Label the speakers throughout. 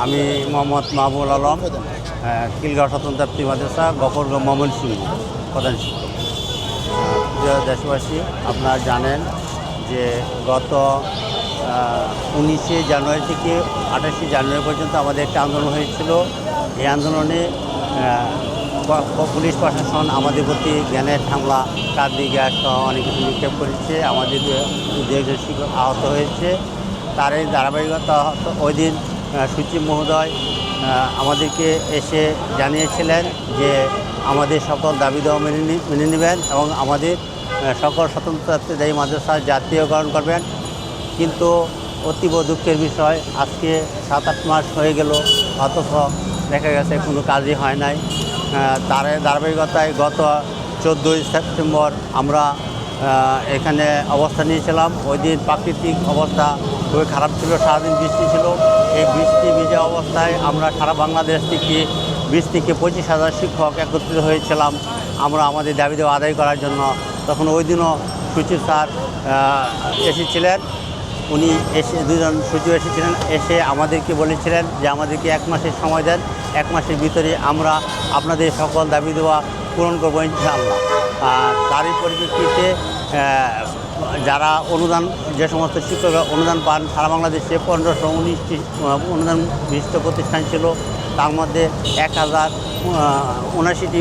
Speaker 1: আমি মোহাম্মদ মাহবুল আলম কিলগাঁও স্বতন্ত্র প্রাপ্তি মাদ্রাসা, গফরগাঁও মমন সিং প্রধান শিক্ষক। দেশবাসী, আপনারা জানেন যে গত উনিশে জানুয়ারি থেকে আঠাশে জানুয়ারি পর্যন্ত আমাদের একটা আন্দোলন হয়েছিল। এই আন্দোলনে পুলিশ প্রশাসন আমাদের প্রতি জ্ঞানের হামলা কার্দি গ্যাস সহ অনেক কিছু নিক্ষেপ করেছে। আমাদের দু- একজন শিক্ষক আহত হয়েছে। তার এই ধারাবাহিকতা ওই দিন সচিব মহোদয় আমাদেরকে এসে জানিয়েছিলেন যে আমাদের সকল দাবি দেওয়া মেনে মেনে নেবেন এবং আমাদের সকল স্বতন্ত্রতায় মাদ্রাসা জাতীয়করণ করবেন। কিন্তু অতীব দুঃখের বিষয়, আজকে সাত আট মাস হয়ে গেল, অথচ দেখা গেছে কোনো কাজই হয় নাই। তার, ধারাবাহিকতায় গত চোদ্দোই সেপ্টেম্বর আমরা এখানে অবস্থা নিয়েছিলাম। ওই দিন প্রাকৃতিক অবস্থা খুবই খারাপ ছিল, সারাদিন বৃষ্টি ছিল। এই বৃষ্টি ভিজে অবস্থায় আমরা সারা বাংলাদেশ থেকে বিশ থেকে পঁচিশ হাজার শিক্ষক একত্রিত হয়েছিলাম আমরা আমাদের দাবি দেওয়া আদায় করার জন্য। তখন ওই দিনও সুচির স্যার এসেছিলেন। উনি এসে, দুজন সচিব এসেছিলেন। এসে আমাদেরকে বলেছিলেন যে আমাদেরকে এক মাসের সময় দেন। এক মাসের ভিতরে আমরা আপনাদের সকল দাবি দেওয়া পূরণ করব ইনশাআল্লাহ। তারই পরিপ্রেক্ষিতে যারা অনুদান যে সমস্ত শিক্ষকরা অনুদান পান সারা বাংলাদেশে পনেরোশো উনিশটি অনুদান বিশিষ্ট প্রতিষ্ঠান ছিল। তার মধ্যে এক হাজার উনাশিটি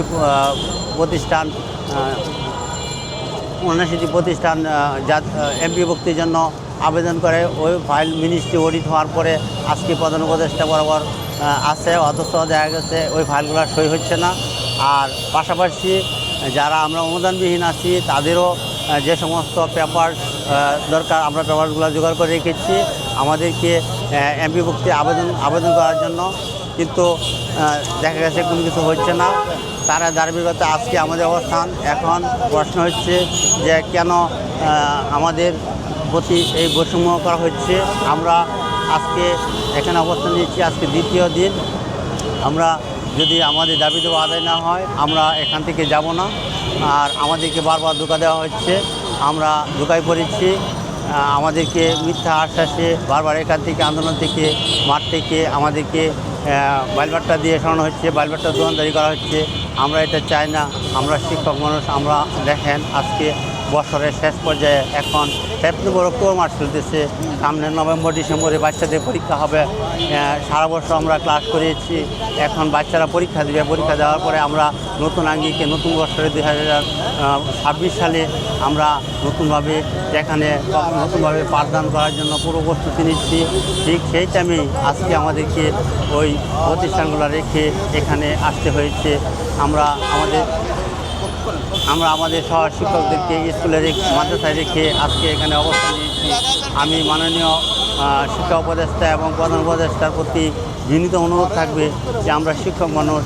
Speaker 1: প্রতিষ্ঠান আহ, উনআশিটি প্রতিষ্ঠান এমপি ভক্তির জন্য আবেদন করে। ওই ফাইল মিনিস্ট্রি অডিট হওয়ার পরে আজকে প্রধান উপদেষ্টা বরাবর আছে অথচ দেখা গেছে ওই ফাইলগুলো সই হচ্ছে না। আর পাশাপাশি যারা আমরা অনুদানবিহীন আছি, তাদেরও যে সমস্ত পেপার দরকার, আমরা পেপারগুলো জোগাড় করে রেখেছি। আমাদেরকে এমপি ভক্তি আবেদন আবেদন করার জন্য। কিন্তু দেখা গেছে কোনো কিছু হচ্ছে না। তারা ধারাবাহিকতা আজকে আমাদের অবস্থান। এখন প্রশ্ন হচ্ছে যে কেন আমাদের প্রতি এই বৈষম্য করা হচ্ছে। আমরা আজকে এখানে অবস্থান নিচ্ছি আজকে দ্বিতীয় দিন। আমরা যদি আমাদের দাবি দেওয়া আদায় না হয়, আমরা এখান থেকে যাব না। আর আমাদেরকে বারবার ধোকা দেওয়া হচ্ছে। আমরা ধোকায় পড়েছি। আমাদেরকে মিথ্যা আশ্বাসে বারবার এখান থেকে, আন্দোলন থেকে, মাঠ থেকে আমাদেরকে বাইলবাট্টা দিয়ে সরানো হচ্ছে। বাইলবাট্টা দোকানদারি করা হচ্ছে। আমরা এটা চাই না। আমরা শিক্ষক মানুষ, আমরা দেখেন আজকে বছরের শেষ পর্যায়ে এখন সেপ্টেম্বর অক্টোবর মাস চলতেছে সামনে নভেম্বর, ডিসেম্বরে বাচ্চাদের পরীক্ষা হবে। সারা বছর আমরা ক্লাস করিয়েছি এখন বাচ্চারা পরীক্ষা দেবে। পরীক্ষা দেওয়ার পরে আমরা নতুন আঙ্গিকে নতুন বছরে দুই হাজার ছাব্বিশ সালে আমরা নতুনভাবে যেখানে নতুনভাবে পাঠদান করার জন্য পুরো প্রস্তুতি নিচ্ছি। ঠিক সেই টাইমেই আজকে আমাদেরকে ওই প্রতিষ্ঠানগুলো রেখে এখানে আসতে হয়েছে। আমরা আমাদের আমরা আমাদের সহ শিক্ষকদেরকে স্কুলে রেখে, মাদ্রাসায় রেখে আজকে এখানে অবস্থান নিয়েছি। আমি মাননীয় শিক্ষা উপদেষ্টা এবং প্রধান উপদেষ্টার প্রতি বিনীত অনুরোধ থাকবে যে আমরা শিক্ষক মানুষ